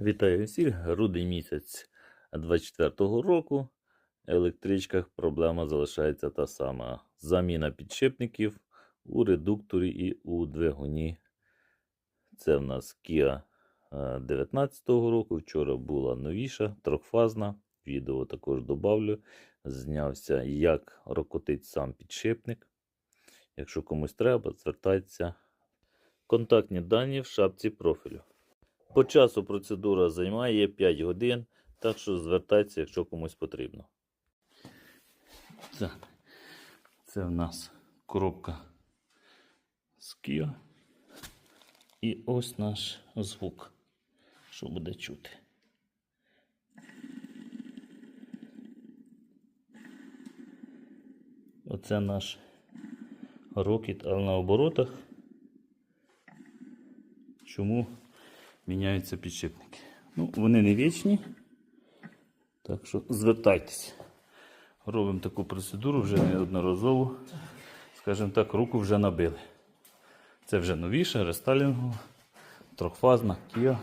Вітаю всіх. Грудень місяць 24-го року. В електричках проблема залишається та сама. Заміна підшипників у редукторі і у двигуні. Це в нас Kia 19-го року. Вчора була новіша, трьохфазна. Відео також добавлю. Знявся, як рокотить сам підшипник. Якщо комусь треба, звертайтеся. Контактні дані в шапці профілю. По часу процедура займає 5 годин, так що звертайтеся, якщо комусь потрібно. Так. Це в нас коробка з Kia. І ось наш звук, що буде чути. Оце наш рокіт, але на оборотах. Чому міняються підшипники? Ну, вони не вічні. Так що звертайтеся. Робимо таку процедуру вже неодноразово. Скажімо так, руку вже набили. Це вже новіше, рестайлінгова, трьохфазна Kia.